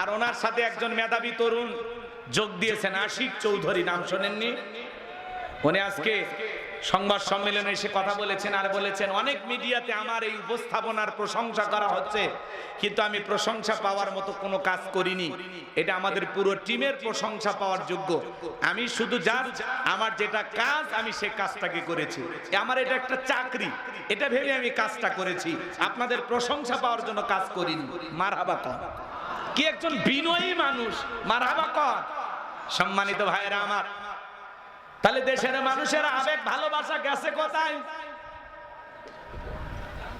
আর ওনার সাথে একজন মেধাবী তরুণ যোগ দিয়েছেন আশিক চৌধুরী, নাম শোনেননি? উনি আজকে সংবাদ সম্মেলনে এসে কথা বলেছেন আর বলেছেন, অনেক মিডিয়াতে আমার এই উপস্থাপনার প্রশংসা করা হচ্ছে, কিন্তু আমি প্রশংসা পাওয়ার মতো কোনো কাজ করিনি। এটা আমাদের পুরো টিমের প্রশংসা পাওয়ার যোগ্য। আমি শুধু জাস্ট আমার যেটা কাজ, আমি সে কাজটাকে করেছি। আমার এটা একটা চাকরি। এটা ভেবে আমি কাজটা করেছি। আপনাদের প্রশংসা পাওয়ার জন্য কাজ করিনি। মারহাবা কর কি একজন বিনয়ী মানুষ? মারহাবা কর। সম্মানিত ভাইয়েরা আমার। তাহলে দেশের মানুষের আবেগ, ভালোবাসা গেছে কোথায়?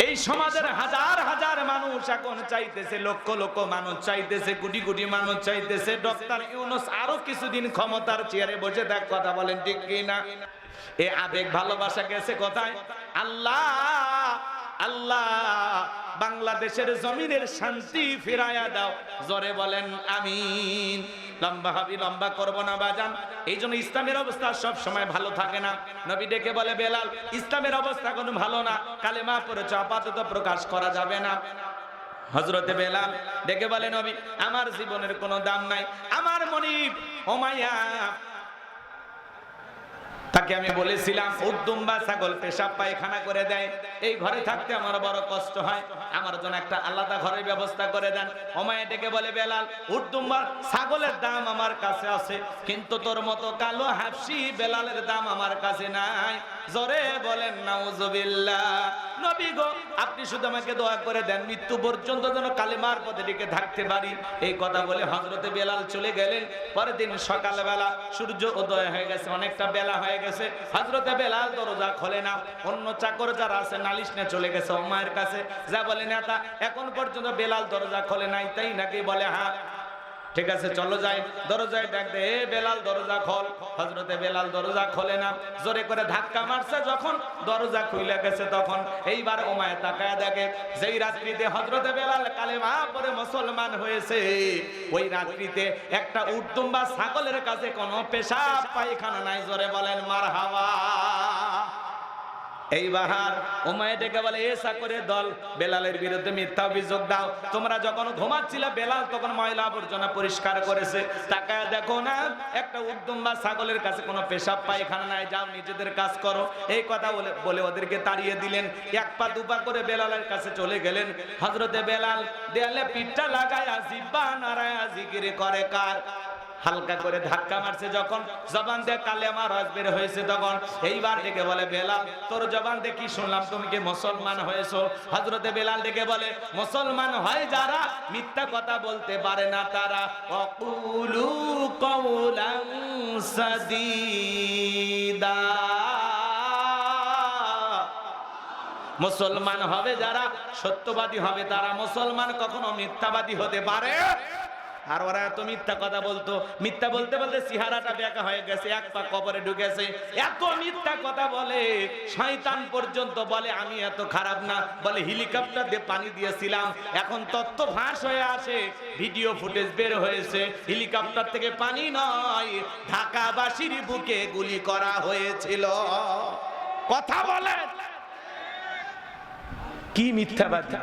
এই সমাজের হাজার হাজার মানুষ এখন চাইতেছে, লক্ষ লক্ষ মানুষ চাইতেছে, কোটি কোটি মানুষ চাইতেছে। ডক্টর ইউনুস আরও কিছুদিন ক্ষমতার চেয়ারে বসে থাক, কথা বলেন ঠিক কি না এ আবেগ, ভালোবাসা গেছে কোথায়? আল্লাহ আল্লাহ বাংলাদেশের জমিনের শান্তি ফিরায়া দাও। জোরে বলেন, আমিন। লম্বা হাবি, লম্বা করব না বাজান। এই জন্য ইসলামের অবস্থা সব সময় ভালো থাকে না। নবী ডেকে বলে, বেলাল, ইসলামের অবস্থা কোনো ভালো না। কালেমা পড়েছ, আপাতত প্রকাশ করা যাবে না। হজরতে বেলাল ডেকে বলে, নবী, আমার জীবনের কোনো দাম নাই। আমার মনিব ওমাইয়া তাকে আমি বলেছিলাম, উদ্দুম্বা ছাগল পেশাব পায়খানা করে দেয়। এই ঘরে থাকতে আমার বড় কষ্ট হয়। আমার জন্য একটা আলাদা ঘরের ব্যবস্থা করে দেন। অমায় ডেকে বলে, বেলাল উর্দুম্বার ছাগলের দাম আমার কাছে আছে, কিন্তু তোর মতো কালো হাফসি বেলালের দাম আমার কাছে নাই। জরে বলেন, নাউজুবিল্লাহ। নবী আপনি শুধু আমাকে দোয়া করে দেন, মৃত্যু পর্যন্ত যেন কালেমার পথে টিকে থাকতে পারি। এই কথা বলে হজরতে বেলাল চলে গেলেন। পরের দিন সকালবেলা সূর্য উদয় হয়ে গেছে, অনেকটা বেলা হয়ে গেছে। হজরতে বেলাল দরজা খোলে না, অন্য চাকর যারা আছে নালিশ নিয়ে চলে গেছে ওমায়ের কাছে। যা বলে, নেতা, এখন পর্যন্ত বেলাল দরজা খোলে নাই। তাই নাকি বলে হ্যাঁ ঠিক আছে, চলো যাই। দরজায় ডাক দে, এ বেলাল, দরজা খোল। হজরতে বেলাল দরজা খোলে না। জোরে করে ধাক্কা মারছে যখন দরজা খুলে গেছে তখন। এইবার ওমায় তাকায় দেখে, যেই রাত্রিতে হজরতে বেলাল কালেমা পরে মুসলমান হয়েছে, ওই রাত্রিতে একটা উর্দুম্বা ছাগলের কাছে কোনো পেশাব, পায়খানা নাই। জোরে বলেন মার হাওয়া এই বাহার উমায় ডেকে বলে এসা করে দল, বেলালের বিরুদ্ধে মিথ্যা অভিযোগ দাও। তোমরা যখন ঘুমাচ্ছিলে, বেলাল তখন ময়লা আবর্জনা পরিষ্কার করেছে। তাকায় দেখো না, একটা উদ্যম বা ছাগলের কাছে কোনো পেশাব, পায়খানা নাই। যাও, নিজেদের কাজ করো। এই কথা বলে ওদেরকে তাড়িয়ে দিলেন। এক পা দুপা করে বেলালের কাছে চলে গেলেন। হজরতে বেলাল দেয়ালে পিঠটা লাগায় জিব্বা নারায় জিকির করে কার? হালকা করে ধাক্কা মারছে যখন। জবান দিয়ে কালে আমার রস বের হয়েছে তখন। এইবার ডেকে বলে, বেলাল, তোর জবান দিয়ে কি শুনলাম? তুমি কি মুসলমান হয়েছো? হজরতে বেলাল ডেকে বলে, মুসলমান হয় যারা মিথ্যা কথা বলতে পারে না তারা। অকুলু কৌলাং সাদিদা। মুসলমান হবে যারা সত্যবাদী হবে তারা। মুসলমান কখনো মিথ্যাবাদী হতে পারে আর ওরা এত মিথ্যা কথা বলতো। মিথ্যা বলতে বলতে সিহারাটা বেকা হয়ে গেছে, এক পা কবরে ঢুকেছে। এত মিথ্যা কথা বলে, শয়তান পর্যন্ত বলে, আমি এত খারাপ না। বলে, হেলিকপ্টার দিয়ে পানি দিয়েছিলাম। এখন তত্ত্ব ফাঁস হয়ে আসে, ভিডিও ফুটেজ বের হয়েছে। হেলিকপ্টার থেকে পানি নয়, ঢাকাবাসীর বুকে গুলি করা হয়েছিল। কথা বলে। কি মিথ্যাবাদী?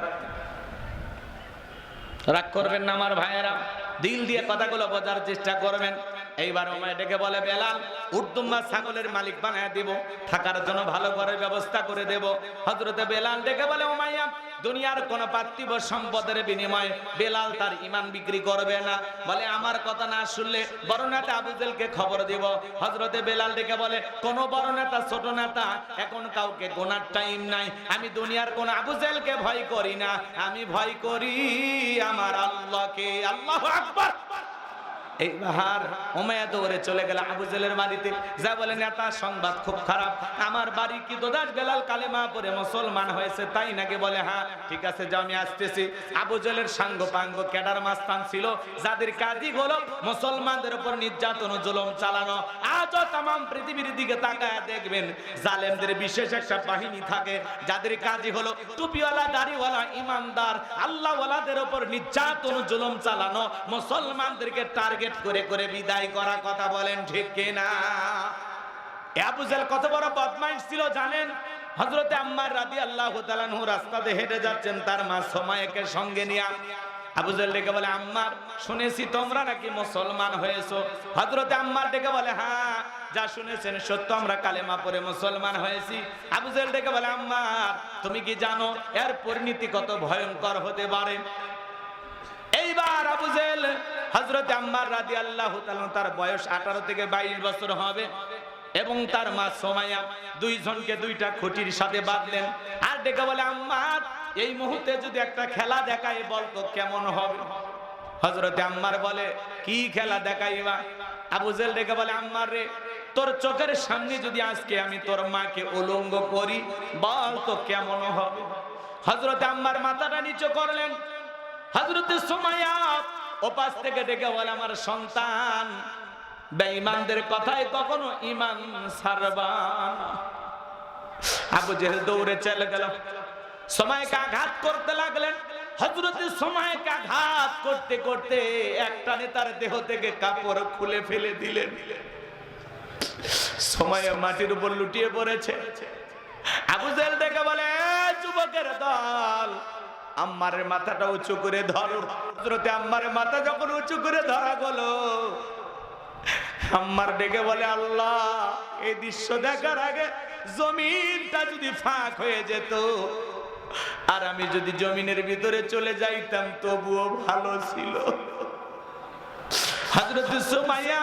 রাগ করবেন না আমার ভাইয়েরা। দিল দিয়ে কথাগুলো বোঝার চেষ্টা করবেন। এইবার ওমায় ডেকে বলে, বেলাল উর্দুম্বা ছাগলের মালিক বানায় দিব, থাকার জন্য ভালো ঘরের ব্যবস্থা করে দেব। হজরতে বেলাল ডেকে বলে ওমাইয়া দুনিয়ার কোন পার্থিব সম্পদের বিনিময়ে বেলাল তার ইমান বিক্রি করবে না। বলে, আমার কথা না শুনলে বড় নেতা আবুজেলকে খবর দিব। হজরতে বেলাল ডেকে বলে, কোন বড় নেতা, ছোট নেতা, এখন কাউকে গোনার টাইম নাই। আমি দুনিয়ার কোন আবুজেলকে ভয় করি না। আমি ভয় করি আমার আল্লাহকে। আল্লাহ আকবার। এইবার ওমায়া দৌড়ে চলে গেল আবু জেলের বাড়িতে। যা বলে, নেতা, সংবাদ খুব খারাপ। আমার বাড়ি কি দোদাস বেলাল কালেমা পরে মুসলমান হয়েছে? তাই নাকি বলে হ্যাঁ ঠিক আছে, যাও, আমি আসতেছি। আবু জেলের সাঙ্গ পাঙ্গ ক্যাডার মাস্তান ছিল, যাদের কাজই হলো মুসলমানদের উপর নির্যাতন ও জুলুম চালানো। আজও তাম পৃথিবীর দিকে তাকায় দেখবেন, জালেমদের বিশেষ একটা বাহিনী থাকে, যাদের কাজই হলো টুপিওয়ালা, দাড়িওয়ালা, ইমানদার, আল্লাহওয়ালাদের উপর নির্যাতন জুলুম চালানো। মুসলমানদেরকে টার্গেট করে করে বিদায় করা কথা বলেন ঠিক কিনা? আবুজাল কত বড় বদমাইশ ছিল জানেন? হজরতে আম্মার রাদি আল্লাহ তালানহু রাস্তাতে হেঁটে যাচ্ছেন, তার মা সময়কে সঙ্গে নিয়ে। আবু জেল ডেকে বলে আম্মার শুনেছি তোমরা নাকি মুসলমান হয়েছো? হজরতে আম্মার ডেকে বলে হ্যাঁ যা শুনেছেন সত্য, আমরা কালেমা পরে মুসলমান হয়েছি। আবু জেল ডেকে বলে আম্মার তুমি কি জানো, এর পরিণতি কত ভয়ঙ্কর হতে পারে? এইবার আবু জেল হজরত আম্মার রাদি আল্লাহ তার বয়স আঠারো থেকে বাইশ বছর হবে এবং তার মা সোমাইয়া দুইজনকে দুইটা খুঁটির সাথে বাঁধলেন। আর ডেকে বলে আম্মার এই মুহূর্তে যদি একটা খেলা দেখাই বলতো কেমন হবে? হজরতে আম্মার বলে, কি খেলা দেখাইবা? আবু জেল ডেকে বলে আম্মার রে, তোর চোখের সামনে যদি আজকে আমি তোর মাকে উলঙ্গ করি, বল তো কেমন হবে? হজরতে আম্মার মাথাটা নিচু করলেন। হজরতে সোমাইয়া ওপাশ থেকে ডেকে বলে আমার সন্তান বেঈমানদের কথায় কখনো ইমান সারবান আবু জেহেল দৌড়ে চলে গেল। সময়কে আঘাত করতে লাগলেন। হজরতে সময়কে আঘাত করতে করতে একটা নেতার দেহ থেকে কাপড় খুলে ফেলে দিলেন। সময় মাটির উপর লুটিয়ে পড়েছে। আবু জেহেল ডেকে বলে "এ, যুবকের দল আম্মারের মাথাটা উঁচু করে ধরো। হজরতে আম্মারের মাথা যখন উঁচু করে ধরা গেলো, আম্মার ডেকে বলে, আল্লাহ, এই দৃশ্য দেখার আগে জমিনটা যদি ফাঁক হয়ে যেত, আর আমি যদি জমিনের ভিতরে চলে যাইতাম, তবুও ভালো ছিল। হজরত সুমাইয়া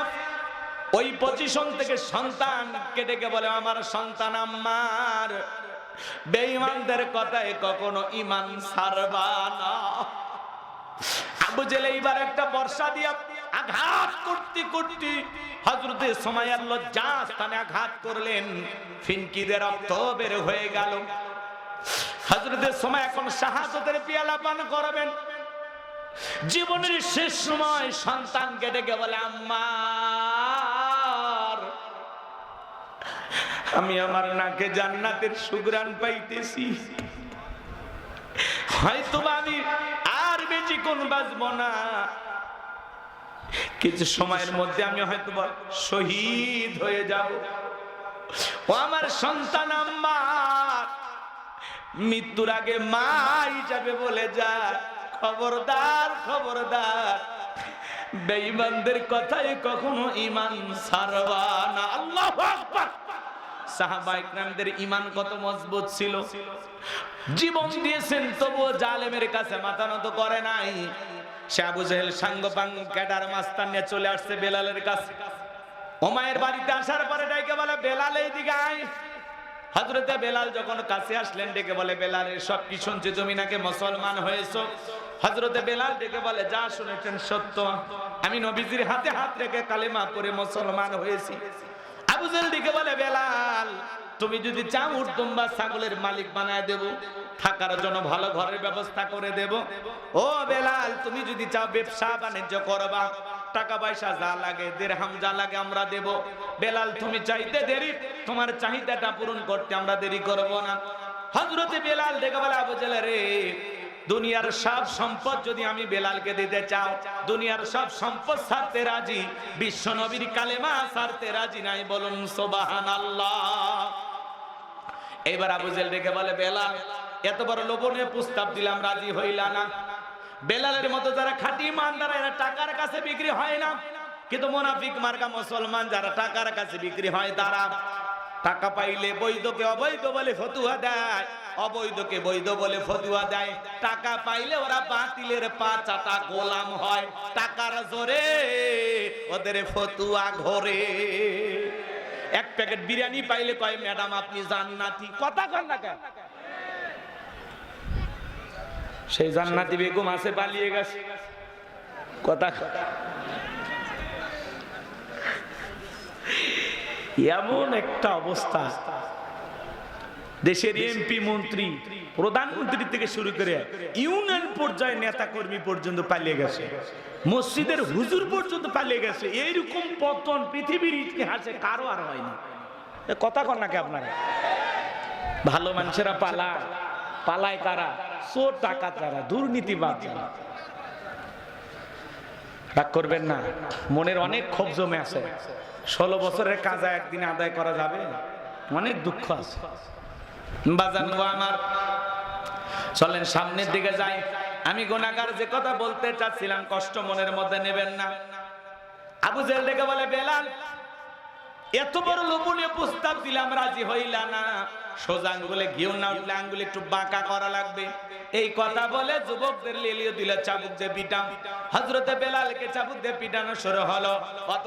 ওই পজিশন থেকে সন্তান ডেকে বলে, আমার সন্তান আম্মার বেঈমানদের কথায় কখনো ইমান সারবা না। আবু জেলে এইবার একটা বর্ষা দিয়া আঘাত করতে করতে হজরতে সময়ের লজ্জা স্থানে আঘাত করলেন, ফিনকিদের রক্ত বের হয়ে গেল। হজরতের সময় এখন শাহাদতের পিয়ালা পান করবেন। জীবনের শেষ সময় সন্তানকে ডেকে বলে আম্মার আমি আমার নাকে জান্নাতের সুগ্রাণ পাইতেছি। হয়তো আমি আর বেশি কোন বাঁচবো না। কিছু সময়ের মধ্যে আমি হয়তো শহীদ হয়ে যাব। ও আমার সন্তান আমার মৃত্যুর আগে মা হিসাবে বলে যা। খবরদার খবরদার। বেঈমানদের কথায় কখনো ইমান সারবা না। আল্লাহ আকবার। সাহাবা ইমান কত মজবুত ছিল? জীবন দিয়েছেন, তবুও জালেমের কাছে মাথা নত করে নাই। সে আবু সাঙ্গ ক্যাডার মাস্তান নিয়ে চলে আসছে বেলালের কাছে। ওমায়ের বাড়িতে আসার পরে ডাইকে বলে, বেলাল, এইদিকে আয়। হাজরতে বেলাল যখন কাছে আসলেন, ডেকে বলে, বেলালের সব কি শুনছে, তুমি নাকি মুসলমান হয়েছো? হজরতে বেলাল ডেকে বলে, যা শুনেছেন সত্য। আমি নবীজির হাতে হাত রেখে কালেমা পরে মুসলমান হয়েছি। আবু জেল দিকে বলে, বেলাল, তুমি যদি চাও উর্দুম্বা ছাগলের মালিক বানায় দেব, থাকার জন্য ভালো ঘরের ব্যবস্থা করে দেব। ও বেলাল, তুমি যদি চাও ব্যবসা বাণিজ্য করবা, টাকা পয়সা যা লাগে, দেড়হাম যা লাগে আমরা দেব। বেলাল, তুমি চাইতে দেরি, তোমার চাহিদাটা পূরণ করতে আমরা দেরি করব না। হজরতে বেলাল দেখে বলে, আবু জেলে রে দুনিয়ার সব সম্পদ যদি আমি বেলালকে দিতে চাও, দুনিয়ার সব সম্পদ সারতে রাজি বিশ্ব নবীর কালেমা সারতে রাজি নাই, বলুন সোবাহান আল্লাহ এবার আবু জেল ডেকে বলে, বেলাল, এত বড় লোভনীয় প্রস্তাব দিলাম, রাজি হইলা না। বেলালের মতো যারা খাঁটি ইমানদার, এরা টাকার কাছে বিক্রি হয় না। কিন্তু মোনাফিক মার্কা মুসলমান, যারা টাকার কাছে বিক্রি হয়, তারা টাকা পাইলে বৈধকে অবৈধ বলে ফতুয়া দেয়, অবৈধকে বৈধ বলে ফতুয়া দেয়। টাকা পাইলে ওরা বাতিলের পা চাটা গোলাম হয়, টাকার জোরে ওদের ফতুয়া ঘরে। এক প্যাকেট বিরিয়ানি পাইলে কয়, ম্যাডাম, আপনি জান্নাতি। কথা কন না কেন? সেই জান্নাতি বেগম আছে, পালিয়ে গেছে। কথা এমন একটা অবস্থা। দেশের এমপি মন্ত্রী, প্রধানমন্ত্রী থেকে শুরু করে ইউনিয়ন পর্যায়ে নেতা কর্মী পর্যন্ত পালিয়ে গেছে। মসজিদের হুজুর পর্যন্ত পালিয়ে গেছে। এইরকম পতন পৃথিবীর ইতিহাসে কারও আর হয়নি। কথা কন নাকি আপনারা? ভালো মানুষেরা পালা পালায় কারা? চোর টাকা তারা দুর্নীতিবাদ রাগ করবেন না। মনের অনেক ক্ষোভ জমে আছে। ষোলো বছরের কাজা একদিনে আদায় করা যাবে? অনেক দুঃখ আছে। বাজান আমার, চলেন সামনের দিকে যাই। আমি গোনাগার যে কথা বলতে চাচ্ছিলাম, কষ্ট মনের মধ্যে নেবেন না। আবু জেল ডেকে বলে, বেলাল, এত বড় লোভনীয় প্রস্তাব দিলাম, রাজি হইলা না। সোজা আঙ্গুলে ঘিউ না উঠলে আঙ্গুলে একটু বাঁকা করা লাগবে। এই কথা বলে যুবকদের লেলিয়ে দিল চাবুক দিয়ে পিটাম হজরতে বেলালকে চাবুক দিয়ে পিটানো শুরু হলো। অত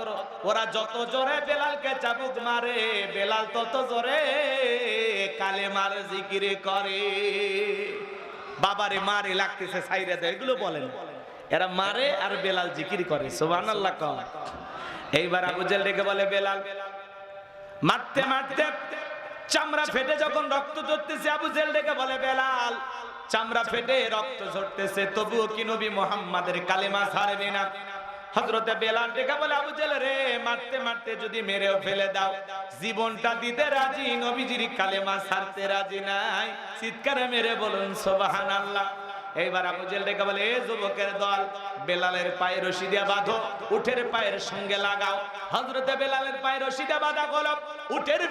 ওরা যত জোরে বেলালকে চাবুক মারে, বেলাল তত জোরে কালে মারে জিকিরে করে। বাবারে মারে লাগতেছে সাইরে দেয়, এগুলো বলেন। এরা মারে আর বেলাল জিকির করে, সুবহানাল্লাহ কম এইবার আবু জেল ডেকে বলে, বেলাল, মারতে মারতে চামড়া ফেটে যখন রক্ত ঝরতেছে, আবু জেল ডেকে বলে, বেলাল, চামড়া ফেটে রক্ত ঝরতেছে, তবুও কি নবী মোহাম্মদের কালেমা ছাড়বে না? হজরতে বেলাল ডেকে বলে, আবু জেল রে, মারতে মারতে যদি মেরেও ফেলে দাও, জীবনটা দিতে রাজি, নবীজির কালেমা ছাড়তে রাজি নাই। চিৎকারে মেরে বলুন সোবাহান আল্লাহ এইবার আবু জেল ডেকে বলে, এ যুবকের দল, বেলালের পায়ে রশি দিয়া বাঁধো, উঠের পায়ের সঙ্গে লাগাও। হজরতে বেলালের পায়ে রশি দিয়া বাঁধা গলপ, উঠের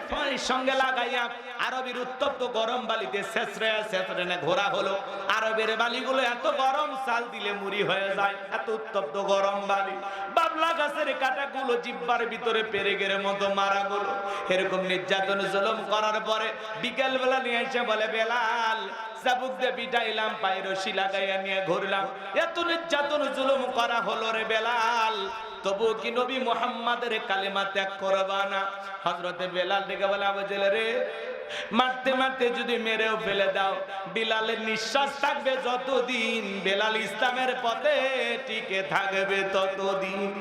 সঙ্গে লাগাইয়া আরবের উত্তপ্ত গরম বালিতে শেষরে শেষরে ঘোরা হলো। আরবের বালিগুলো এত গরম, চাল দিলে মুড়ি হয়ে যায়। এত উত্তপ্ত গরম বালি। বাবলা গাছের কাটাগুলো জিব্বার ভিতরে পেরেগের মতো মারা গুলো। এরকম নির্যাতন জুলুম করার পরে বিকেল বেলা নিয়ে এসে বলে, বেলাল চাবুক দিয়ে পিটাইলাম পায়ে রশি নিয়ে ঘুরলাম। এত নির্যাতন জুলুম করা হলো রে বেলাল। তবু কি নবী মোহাম্মদের কালেমা ত্যাগ করবা না? হজরতে বেলাল ডেকে বলে আবজেল রে মারতে মারতে যদি মেরেও ফেলে দাও, বিলালের নিঃশ্বাস থাকবে যতদিন, বেলাল ইসলামের পথে টিকে থাকবে ততদিন।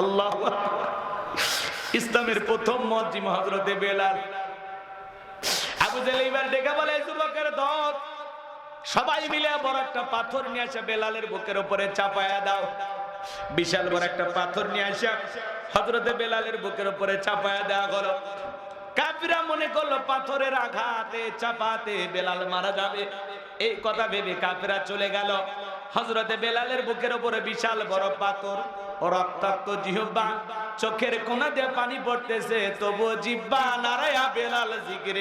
আল্লাহ ইসলামের প্রথম মসজিদ হজরতে বেলাল। আবু জেল ডেকে বলে যুবকের দল, সবাই মিলে বড় একটা পাথর নিয়ে আসে বেলালের বুকের উপরে চাপায়া দাও। বিশাল বড় একটা পাথর নিয়ে আসে হজরতে বেলালের বুকের উপরে চাপায়া দেওয়া হলো। কাফিরা মনে করল পাথরের আঘাতে, চাপাতে বেলাল মারা যাবে। এই কথা ভেবে কাফিরা চলে গেল। হজরতে বেলালের বুকের উপরে বিশাল বড় পাথর, রক্তাক্ত জিহ্বা। চোখের কোনা দিয়ে পানি পড়তেছে তবু জিব্বা নারায়া বেলাল জিগরে